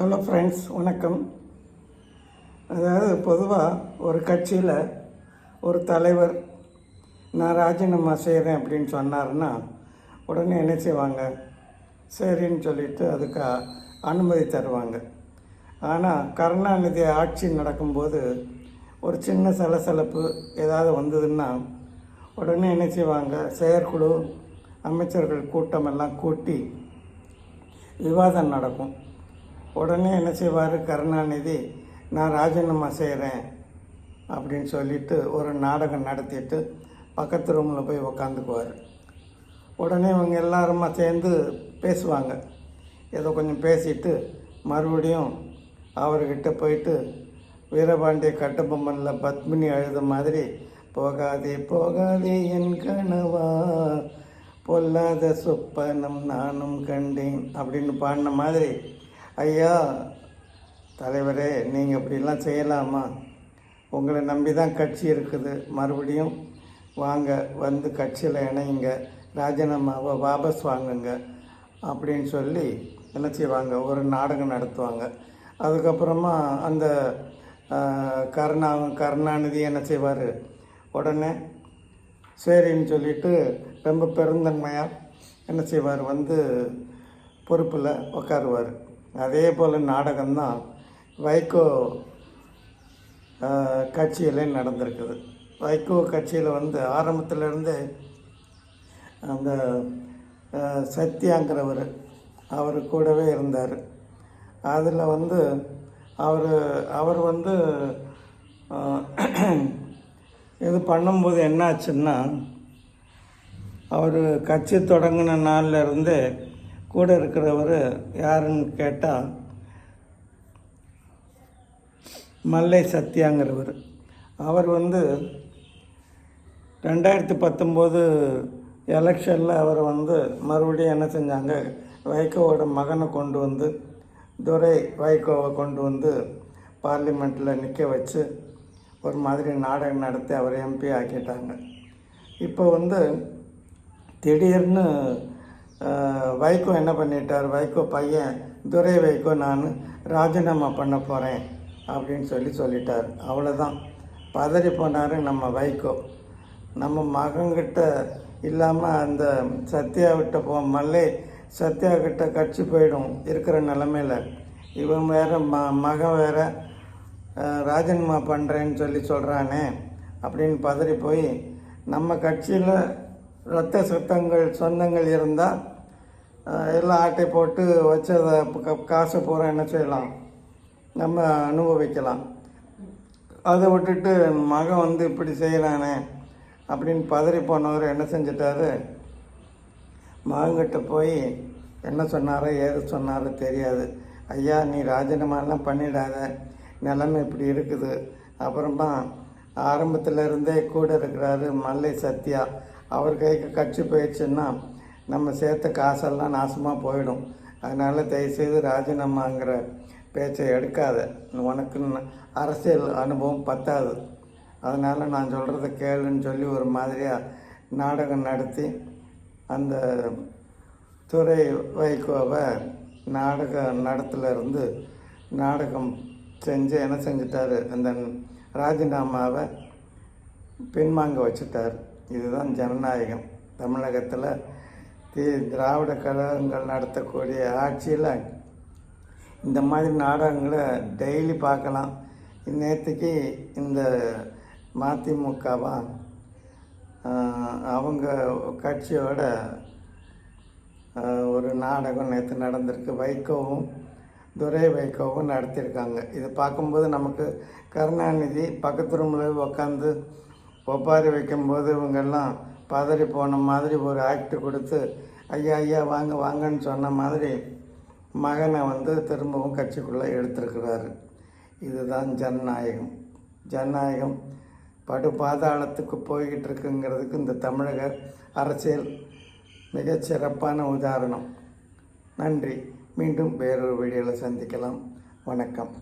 Hello friends வணக்கம். அதாவது பொதுவாக ஒரு கட்சியில் ஒரு தலைவர் நான் ராஜினாமா செய்கிறேன் அப்படின்னு சொன்னாருன்னா உடனே என்ன செய்வாங்க? சரின்னு சொல்லிட்டு அதுக்கு அனுமதி தருவாங்க. ஆனால் கருணாநிதி ஆட்சி நடக்கும்போது ஒரு சின்ன சலசலப்பு ஏதாவது வந்ததுன்னா உடனே என்ன செய்வாங்க? செயற்குழு அமைச்சர்கள் கூட்டமெல்லாம் கூட்டி விவாதம் நடக்கும். உடனே என்ன செய்வார்? கருணாநிதி நான் ராஜினாமா செய்கிறேன் அப்படின்னு சொல்லிட்டு ஒரு நாடகம் நடத்திட்டு பக்கத்து ரூமில் போய் உக்காந்துக்குவார். உடனே இவங்க எல்லாருமா சேர்ந்து பேசுவாங்க. ஏதோ கொஞ்சம் பேசிட்டு மறுபடியும் அவர்கிட்ட போயிட்டு வீரபாண்டிய கட்டபொம்மனில் பத்மினி அழுத மாதிரி போகாதே போகாதே என் கனவா பொல்லாத சொப்பனம் நானும் கண்டேன் அப்படின்னு பாடின மாதிரி ஐயா தலைவரே நீங்கள் இப்படிலாம் செய்யலாமா? உங்களை நம்பி தான் கட்சி இருக்குது. மறுபடியும் வாங்க வந்து கட்சியில் இணையுங்க ராஜினாமாவை வாபஸ் வாங்குங்க அப்படின்னு சொல்லி என்ன செய்வாங்க ஒரு நாடகம் நடத்துவாங்க. அதுக்கப்புறமா அந்த கருணா கருணாநிதி என்ன செய்வார்? உடனே சரின்னு சொல்லிட்டு ரொம்ப பெருந்தன்மையாக என்ன செய்வார்? வந்து பொறுப்பில் உட்காருவார் அதே போல் நாடகம்தான் வைகோ கட்சியிலே நடந்திருக்குது. வைகோ கட்சியில் வந்து ஆரம்பத்துல இருந்தே அந்த சத்யாங்கிறவர் அவர் கூடவே இருந்தார். அதில் வந்து அவர் அவர் வந்து இது பண்ணும்போது என்னாச்சுன்னா அவர் கட்சி தொடங்கின நாள்ல இருந்தே கூட இருக்கிறவர் யாருன்னு கேட்டால் மல்லை சத்யாங்கிறவர். அவர் வந்து ரெண்டாயிரத்தி பத்தொம்போது எலெக்ஷனில் அவர் வந்து மறுபடியும் என்ன செஞ்சாங்க? வைகோவோட மகனை கொண்டு வந்து துரை வைகோவை கொண்டு வந்து பார்லிமெண்ட்டில் நிற்க வச்சு ஒரு மாதிரி நாடகம் நடத்தி அவரை எம்பி ஆக்கிட்டாங்க. இப்போ வந்து திடீர்னு வைகோ என்ன பண்ணிட்டார்? வைகோ பையன் துரை வைகோ நான் ராஜினாமா பண்ண போகிறேன் அப்படின்னு சொல்லி சொல்லிட்டார். அவ்வளோதான் பதறி போனார் நம்ம வைகோ. நம்ம மகன்கிட்ட இல்லாமல் அந்த சத்யா விட்ட போ மல்லை சத்யா கிட்ட கட்சி போயிடும் இருக்கிற நிலமையில. இவன் வேற ம மகன் வேற ராஜினாமா பண்ணுறேன்னு சொல்லி சொல்கிறானே அப்படின்னு பதறி போய் நம்ம கட்சியில் ரத்த சுத்தங்கள் சொந்தங்கள் இருந்தால் எல்லாம் ஆட்டை போட்டு வச்சதை க- காசை பூரா என்ன செய்யலாம்? நம்ம அனுபவிக்கலாம். அதை விட்டுட்டு மகன் வந்து இப்படி செய்கிறானே அப்படின்னு பதறி போனவர் என்ன செஞ்சிட்டாரு? மகன்கிட்ட போய் என்ன சொன்னாரோ ஏது சொன்னாரோ தெரியாது. ஐயா நீ ராஜினாமாலாம் பண்ணிடாத. நிலைமை இப்படி இருக்குது. அப்புறமா ஆரம்பத்தில் இருந்தே கூட இருக்கிறாரு மல்லை சத்யா. அவர் கைக்கு கட்சி போயிடுச்சுன்னா நம்ம சேர்த்த காசெல்லாம் நாசமாக போயிடும். அதனால் தயவுசெய்து ராஜினாமாங்கிற பேச்சை எடுக்காத. உனக்கு அரசியல் அனுபவம் பத்தாது. அதனால் நான் சொல்கிறத கேளுன்னு சொல்லி ஒரு மாதிரியாக நாடகம் நடத்தி அந்த துறை வைகோவை நாடக நடத்துலேருந்து நாடகம் செஞ்சு என்ன செஞ்சிட்டாரு? அந்த ராஜினாமாவை பின்வாங்க வச்சுட்டார். இதுதான் ஜனநாயகம். தமிழகத்தில் தி திராவிட கழகங்கள் நடத்தக்கூடிய ஆட்சியில் இந்த மாதிரி நாடகங்களை டெய்லி பார்க்கலாம். நேற்றுக்கு இந்த மதிமுகவா அவங்க கட்சியோட ஒரு நாடகம் நேற்று நடந்திருக்கு. வைகோவும் துரை வைகோவும் நடத்தியிருக்காங்க. இதை பார்க்கும்போது நமக்கு கருணாநிதி பக்கத்து ரூமில் உட்காந்து ஒப்பாரி வைக்கும்போது இவங்கெல்லாம் பதறி போன மாதிரி ஒரு ஆக்ட் கொடுத்து ஐயா ஐயா வாங்க வாங்கன்னு சொன்ன மாதிரி மகனை வந்து திரும்பவும் கட்சிக்குள்ளே எடுத்திருக்கிறாரு. இதுதான் ஜனநாயகம். ஜனநாயகம் படு பாதாளத்துக்கு போய்கிட்டு இருக்குங்கிறதுக்கு இந்த தமிழக அரசியல் மிகச்சிறப்பான உதாரணம். நன்றி. மீண்டும் வேறொரு வீடியோவில் சந்திக்கலாம். வணக்கம்.